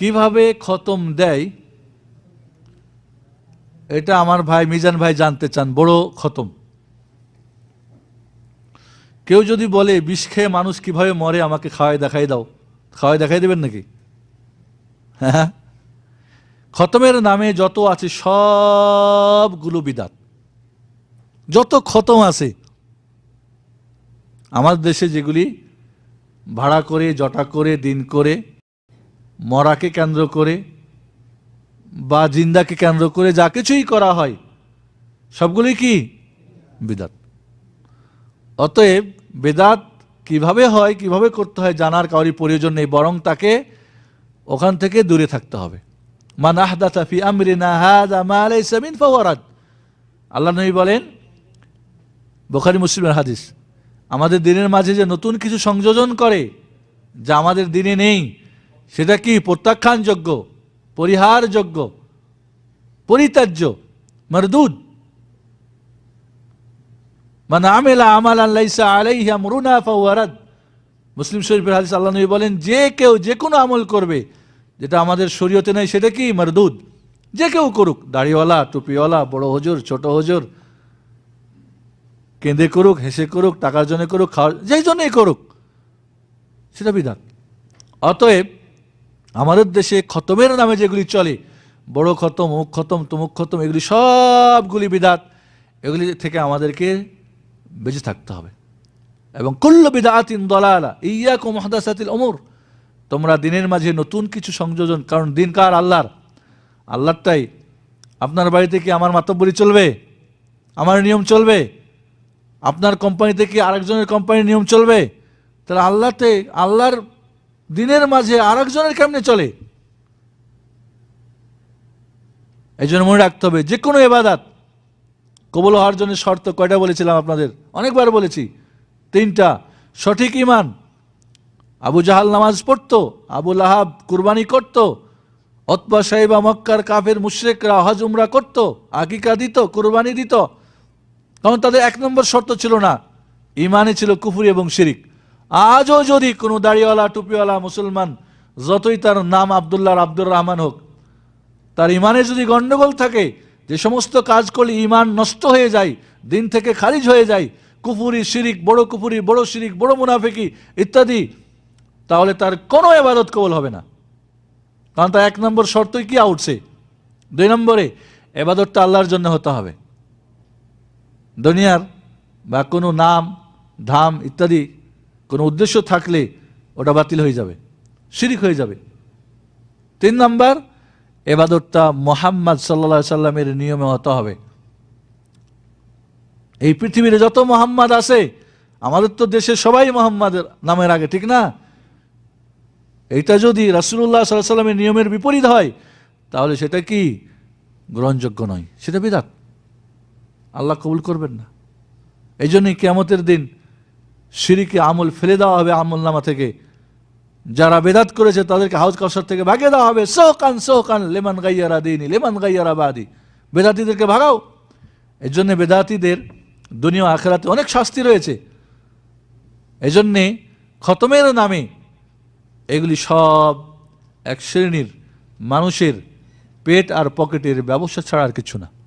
কীভাবে খতম দেয়, এটা আমার ভাই, মিজান ভাই জানতে চান, বড় খতম। কেউ যদি বলে, বিষ খেয়ে মানুষ কীভাবে মরে, আমাকে খাওয়াই দেখাই দাও। খাওয়াই দেখাই দেবেন নাকি? হ্যাঁ। খতমের নামে যত আছে, সবগুলো বিদাত। যত খতম আছে আমার দেশে যেগুলি ভাড়া করে, জটা করে, দিন করে মরাকে কেন্দ্র করে বা জিন্দাকে কেন্দ্র করে যা কিছুই করা হয় সবগুলি কি? বিদাত। অতএব বেদাত কীভাবে হয়, কীভাবে করতে হয় জানার কাউরি প্রয়োজন নেই, বরং তাকে ওখান থেকে দূরে থাকতে হবে। মান আহদাথা ফি আমরিনা হাযা মা লাইসা মিন ফাহুয়া আল্লাহ নবী বলেন, বুখারী মুসলিমের হাদিস, আমাদের দিনের মাঝে যে নতুন কিছু সংযোজন করে, যা আমাদের দিনে নেই সেটা কি প্রত্যাখ্যানযোগ্য, পরিহারযোগ্য, পরিত্যাজ্য, মরদুদ? মানে আমেলা আমাল আল্লাইসা আলাইহা মুরুনা ফাওয়ারাদ মুসলিম শরীফের হাদিস আল্লাহ নবী বলেন, যে কেউ যে কোনো আমল করবে, যেটা আমাদের শরীয়তে নেই, সেটা কি? মরদুদ। যে কেউ করুক, দাড়িওয়ালা, টুপিওয়ালা, বড় হজুর, ছোট হজুর, কেঁদে করুক, হেসে করুক, টাকার জন্য করুক, খাওয়ার যেই জন্যই করুক, সেটা বিধান। অতএব আমাদের দেশে খতমের নামে যেগুলি চলে, বড় খতম মুখ খতম, তমুক খতম, এগুলি সবগুলি বিদাত, এগুলি থেকে আমাদেরকে বেঁচে থাকতে হবে। এবং কুল্ল বিদাতিন দলালা, ইয়াকু মহাদাসাতিল অমর তোমরা দিনের মাঝে নতুন কিছু সংযোজন, কারণ দিন কার? আল্লাহর। আল্লাহরটাই। আপনার বাড়িতে কি আমার মাতব্বরি চলবে? আমার নিয়ম চলবে? আপনার কোম্পানিতে কি আরেকজনের কোম্পানির নিয়ম চলবে? তাহলে আল্লাহতে আল্লাহর দিনের মাঝে আরেকজনের কেমনে চলে? এই জন্য মনে রাখতে হবে যে কোনো এবাদাত কবল হওয়ার জন্য শর্ত কয়টা বলেছিলাম আপনাদের? অনেকবার বলেছি। তিনটা, সঠিক ইমান আবু জাহাল নামাজ পড়তো, আবু লাহাব কুরবানি করত, অতবা সাহেবা মক্কার কাফের মুশরেকরা হজ উমরা করত, আকিকা দিত, কুরবানি দিত। কারণ তাদের এক নম্বর শর্ত ছিল না ইমানে ছিল কুফুরি এবং শিরিক। আজও যদি কোনো দাড়িওয়ালা, টুপিওয়ালা মুসলমান, যতই তার নাম আবদুল্লাহ আব্দুর রহমান হোক, তার ইমানে যদি গন্ডগোল থাকে, যে সমস্ত কাজ করলে ইমান নষ্ট হয়ে যায়, দিন থেকে খারিজ হয়ে যায়, কুফুরি, শিরিক, বড় কুফুরি, বড় শিরিক, বড় মুনাফিকি ইত্যাদি, তাহলে তার কোনো এবাদত কবল হবে না। কারণ তার এক নম্বর শর্তই কি আউটছে দুই নম্বরে, এবাদতটা আল্লাহর জন্য হতে হবে। দুনিয়ার বা কোনো নাম, ধাম ইত্যাদি কোনো উদ্দেশ্য থাকলে ওটা বাতিল হয়ে যাবে, শিরিক হয়ে যাবে। তিন নাম্বার, এবাদতটা মোহাম্মদ সাল্লা সাল্লামের নিয়মে হতে হবে। এই পৃথিবীতে যত মোহাম্মদ আছে, আমাদের তো দেশে সবাই মোহাম্মদের নামের আগে, ঠিক না? এইটা যদি রাসুল্লাহ সাল্লাহ সাল্লামের নিয়মের বিপরীত হয়, তাহলে সেটা কি? গ্রহণযোগ্য নয়। সেটা বিধাত আল্লাহ কবুল করবেন না। এই জন্যই কেমতের দিন সিঁড়িকে আমল ফেলে দেওয়া হবে আমল নামা থেকে। যারা বেদাত করেছে, তাদেরকে হাউজ কাউসার থেকে ভাগিয়ে দেওয়া হবে। সোহকান সোহকান, লেমান গাইয়ারা দিইনি লেমান গাইয়ারা বাদি। বেদাতিদেরকে ভাগাও। এই জন্যে বেদাতিদের দুনিয়া আখেরাতে অনেক শাস্তি রয়েছে। এই জন্যে খতমের নামে এগুলি সব এক শ্রেণির মানুষের পেট আর পকেটের ব্যবসা ছাড়া আর কিছু না।